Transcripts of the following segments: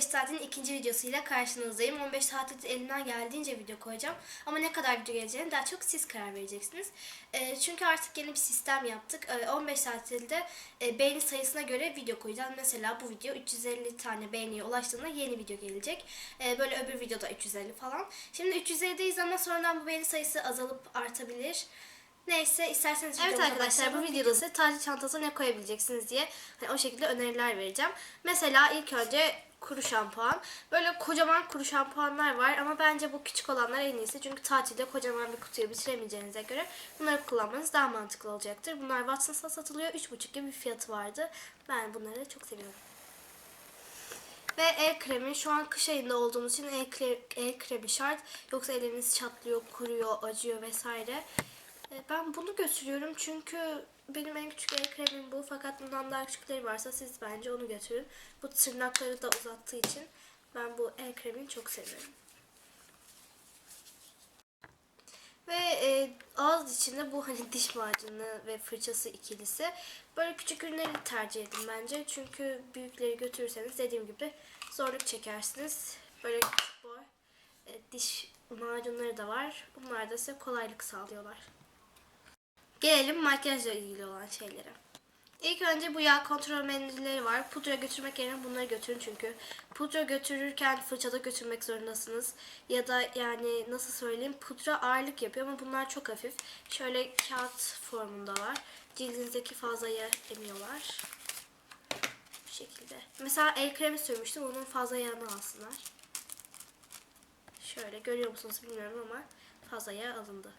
15 saatin ikinci videosuyla karşınızdayım. 15 saatte elimden geldiğince video koyacağım. Ama ne kadar video geleceğine daha çok siz karar vereceksiniz. Ee, çünkü artık yeni bir sistem yaptık. Ee, 15 saatte e, beğeni sayısına göre video koyacağız. Mesela bu video 350 tane beğeniye ulaştığında yeni video gelecek. Ee, böyle öbür videoda 350 falan. Şimdi 350'deyiz ama sonradan bu beğeni sayısı azalıp artabilir. Neyse isterseniz Evet arkadaşlar bu videoda size tatil çantasına ne koyabileceksiniz diye hani o şekilde öneriler vereceğim. Mesela ilk önce kuru şampuan. Böyle kocaman kuru şampuanlar var ama bence bu küçük olanlar en iyisi. Çünkü tatilde kocaman bir kutuyu bitiremeyeceğinize göre bunları kullanmanız daha mantıklı olacaktır. Bunlar Watson's'ta satılıyor. 3,5 gibi bir fiyatı vardı. Ben bunları çok seviyorum. Ve el kremi şu an kış ayında olduğumuz için el, kre- el kremi şart. Yoksa elleriniz çatlıyor, kuruyor, acıyor vesaire. E, Ben bunu götürüyorum çünkü benim en küçük el kremim bu. Fakat bundan daha küçükleri varsa siz bence onu götürün. Bu tırnakları da uzattığı için ben bu el kremini çok seviyorum. Ve e, ağız içinde bu hani diş macunu ve fırçası ikilisi. Böyle küçük ürünleri tercih edin bence. Çünkü büyükleri götürürseniz dediğim gibi zorluk çekersiniz. Böyle küçük boy e, diş macunları da var. Bunlar da size kolaylık sağlıyorlar. Gelelim makyajla ilgili olan şeylere. İlk önce bu yağ kontrol mendilleri var. Pudra götürmek yerine bunları götürün çünkü pudra götürürken fırçada götürmek zorundasınız. Ya da yani nasıl söyleyeyim pudra ağırlık yapıyor ama bunlar çok hafif. Şöyle kağıt formunda var. Cildinizdeki fazla yağ emiyorlar. Bu şekilde. Mesela el kremi sürmüştüm. Onun fazla yağını alsınlar. Şöyle görüyor musunuz bilmiyorum ama fazla yağ alındı.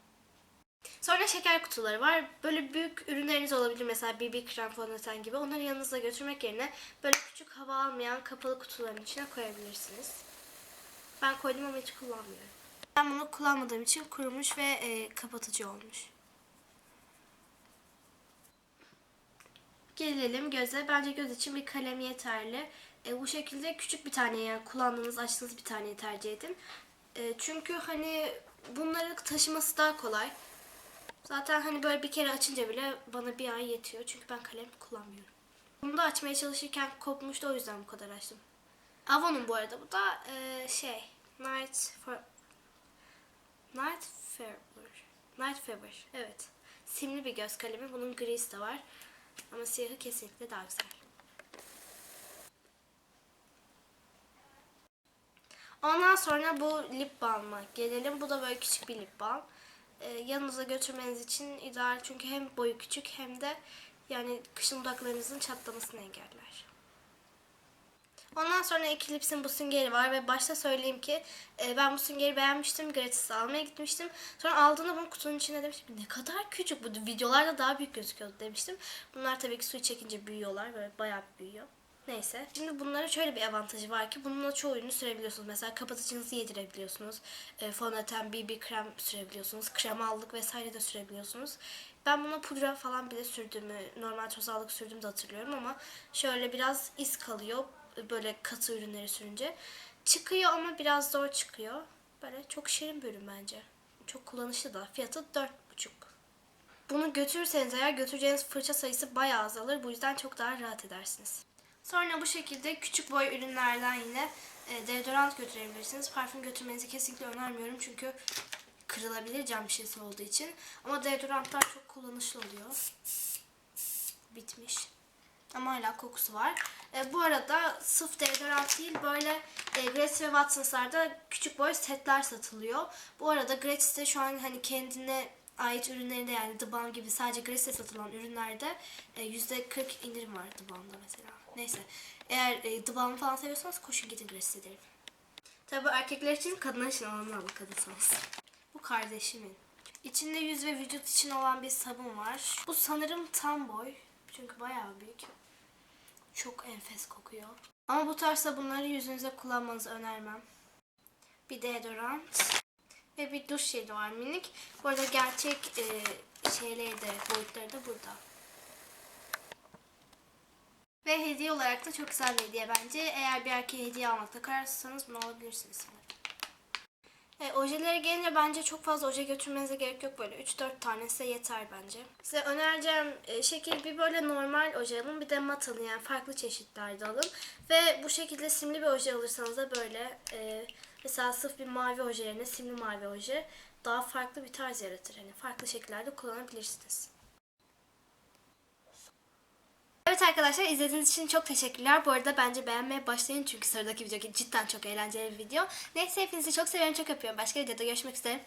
Sonra şeker kutuları var. Böyle büyük ürünleriniz olabilir mesela BB krem fondöten gibi. Onları yanınızda götürmek yerine böyle küçük hava almayan kapalı kutuların içine koyabilirsiniz. Ben koydum ama hiç kullanmıyorum. Ben bunu kullanmadığım için kurumuş ve e, kapatıcı olmuş. Gelelim göze. Bence göz için bir kalem yeterli. E, bu şekilde küçük bir tane yani kullandığınız, açtığınız bir taneyi tercih edin. E, çünkü hani bunları taşıması daha kolay. Zaten hani böyle bir kere açınca bile bana bir ay yetiyor. Çünkü ben kalem kullanmıyorum. Bunu da açmaya çalışırken kopmuştu o yüzden bu kadar açtım. Avon'un bu arada bu da e, şey Night for Night Fever. Night Fever. Evet. Simli bir göz kalemi. Bunun grisi de var. Ama siyahı kesinlikle daha güzel. Ondan sonra bu lip balm'a gelelim. Bu da böyle küçük bir lip balm. Ee, yanınıza götürmeniz için ideal çünkü hem boyu küçük hem de yani kışın dudaklarınızın çatlamasını engeller. Ondan sonra Eclipse'in bu süngeri var ve başta söyleyeyim ki e, ben bu süngeri beğenmiştim. Gratis'e almaya gitmiştim. Sonra aldığımda bunu kutunun içine demiştim ne kadar küçük bu videolarda daha büyük gözüküyordu demiştim. Bunlar tabii ki suyu çekince büyüyorlar böyle bayağı büyüyor. Neyse. Şimdi bunların şöyle bir avantajı var ki bununla çoğu ürünü sürebiliyorsunuz. Mesela kapatıcınızı yedirebiliyorsunuz. E, fondöten, BB krem sürebiliyorsunuz. Krem aldık vesaire de sürebiliyorsunuz. Ben buna pudra falan bile sürdüğümü, normal toz aldık sürdüğümü de hatırlıyorum ama şöyle biraz iz kalıyor böyle katı ürünleri sürünce. Çıkıyor ama biraz zor çıkıyor. Böyle çok şirin bir ürün bence. Çok kullanışlı da. Fiyatı 4,5. Bunu götürürseniz eğer götüreceğiniz fırça sayısı bayağı azalır. Bu yüzden çok daha rahat edersiniz. Sonra bu şekilde küçük boy ürünlerden yine e, deodorant götürebilirsiniz. Parfüm götürmenizi kesinlikle önermiyorum çünkü kırılabilir cam şişesi olduğu için. Ama deodorantlar çok kullanışlı oluyor. Bitmiş. Ama hala kokusu var. E, bu arada sıf deodorant değil böyle e, Gratis ve Watsons'larda küçük boy setler satılıyor. Bu arada Gratis'te şu an hani kendine ait ürünlerinde yani The Balm gibi sadece Gratis'te satılan ürünlerde e, %40 indirim var The Balm'da mesela. Neyse. Eğer e, The Balm'ı falan seviyorsanız koşun gidin Gratis'e derim. Tabi erkekler için kadınlar için olanlar ama kadınsanız. Bu kardeşimin. İçinde yüz ve vücut için olan bir sabun var. Bu sanırım tam boy. Çünkü bayağı büyük. Çok enfes kokuyor. Ama bu tarz sabunları yüzünüze kullanmanızı önermem. Bir deodorant. Ve bir duş jeli var minik. Bu arada gerçek e, şeyleri de, boyutları da burada. Ve hediye olarak da çok güzel bir hediye bence. Eğer bir erkeğe hediye almakta kararsızsanız bunu alabilirsiniz. E, ojelere gelince bence çok fazla oje götürmenize gerek yok. Böyle 3-4 tanesi yeter bence. Size önereceğim e, şekil bir böyle normal oje alın. Bir de mat alın yani farklı çeşitlerde alın. Ve bu şekilde simli bir oje alırsanız da böyle e, mesela sırf bir mavi oje yerine simli mavi oje daha farklı bir tarz yaratır. Hani farklı şekillerde kullanabilirsiniz. Arkadaşlar izlediğiniz için çok teşekkürler. Bu arada bence beğenmeye başlayın çünkü sıradaki video cidden çok eğlenceli bir video. Neyse hepinizi çok seviyorum, çok öpüyorum. Başka videoda görüşmek üzere.